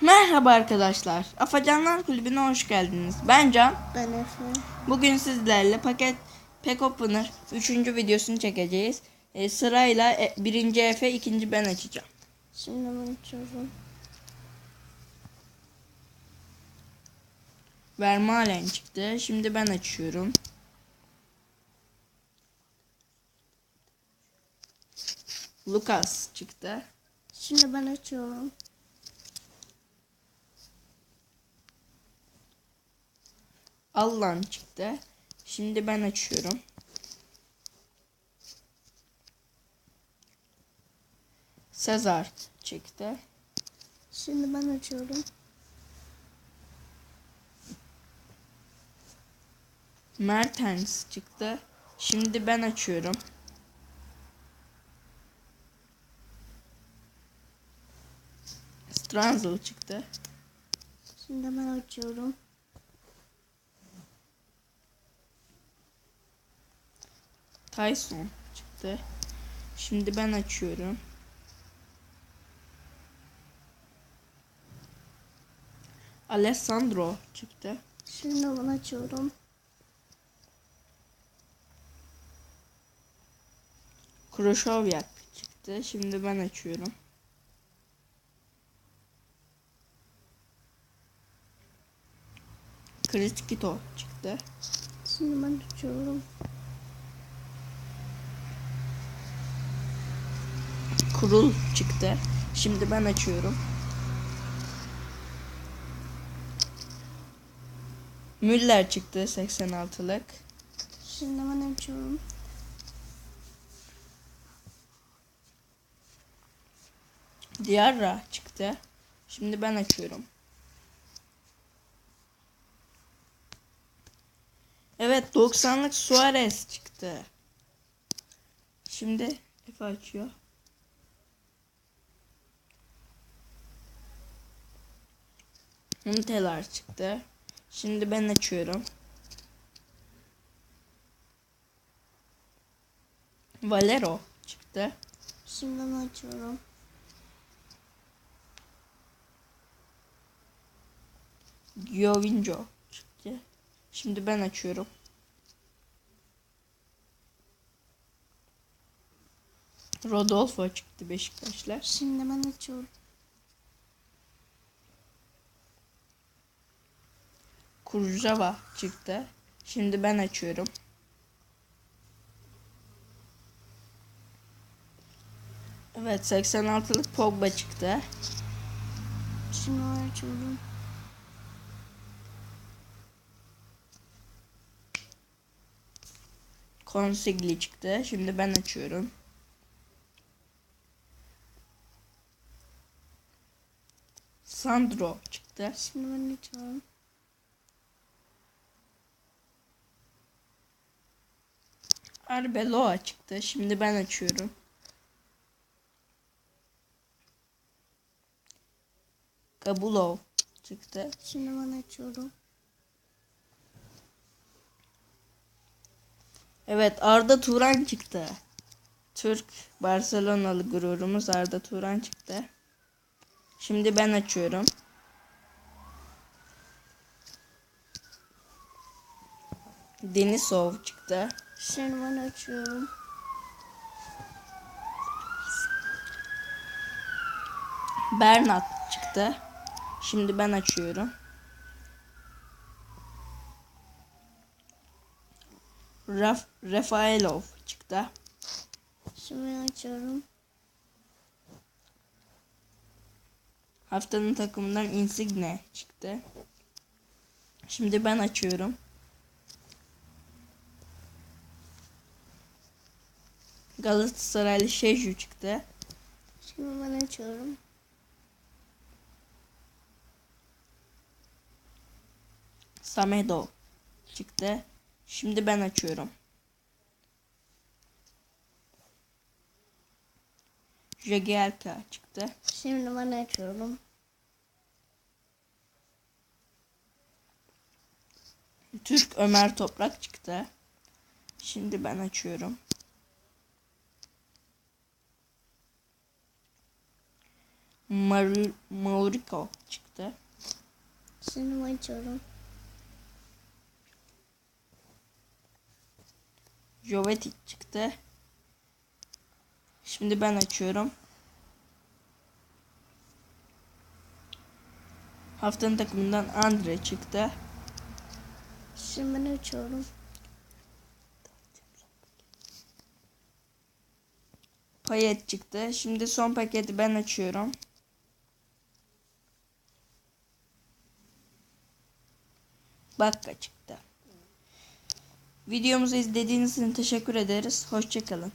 Merhaba arkadaşlar. Afacanlar Kulübü'ne hoş geldiniz. Ben Can. Ben Efe. Bugün sizlerle paket Pack Opener 3. videosunu çekeceğiz. E, sırayla e, birinci Efe, ikinci ben açacağım. Şimdi ben açıyorum. Vermalen çıktı. Şimdi ben açıyorum. Lucas çıktı. Şimdi ben açıyorum. Allan çıktı. Şimdi ben açıyorum. Sezar çıktı. Şimdi ben açıyorum. Mertens çıktı. Şimdi ben açıyorum. Stranzel çıktı. Şimdi ben açıyorum. Tyson çıktı. Şimdi ben açıyorum. Alessandro çıktı. Şimdi ben açıyorum. Krushovyak çıktı. Şimdi ben açıyorum. Kriskito çıktı. Şimdi ben açıyorum. Kurul çıktı. Şimdi ben açıyorum. Müller çıktı 86'lık. Şimdi ben açıyorum. Diarra çıktı. Şimdi ben açıyorum. Evet 90'lık Suarez çıktı. Şimdi Efe açıyor. Huntelar çıktı. Şimdi ben açıyorum. Valero çıktı. Şimdi ben açıyorum. Giovinco çıktı. Şimdi ben açıyorum. Rodolfo çıktı Beşiktaşlar. Şimdi ben açıyorum. Kurjava çıktı. Şimdi ben açıyorum. Evet 86'lık Pogba çıktı. Şimdi açıyorum. Consigli çıktı. Şimdi ben açıyorum. Sandro çıktı. Şimdi ben açıyorum. Arbeloa çıktı. Şimdi ben açıyorum. Gabulov çıktı. Şimdi ben açıyorum. Evet Arda Turan çıktı. Türk Barcelonalı gururumuz Arda Turan çıktı. Şimdi ben açıyorum. Denisov çıktı. Şimdi ben açıyorum. Bernat çıktı. Şimdi ben açıyorum. Raf Rafaelov çıktı. Şimdi açıyorum. Haftanın takımından Insigne çıktı. Şimdi ben açıyorum. Galatasaraylı Şeju çıktı. Şimdi ben açıyorum. Samedo çıktı. Şimdi ben açıyorum. Jagielka çıktı. Şimdi ben açıyorum. Türk Ömer Toprak çıktı. Şimdi ben açıyorum. Mar Maurico çıktı. Şimdi açıyorum. Jovetic çıktı. Şimdi ben açıyorum. Haftanın takımından Andre çıktı. Şimdi ben açıyorum. Payet çıktı. Şimdi son paketi ben açıyorum. Bakka çıktı. Videomuzu izlediğiniz için teşekkür ederiz. Hoşçakalın.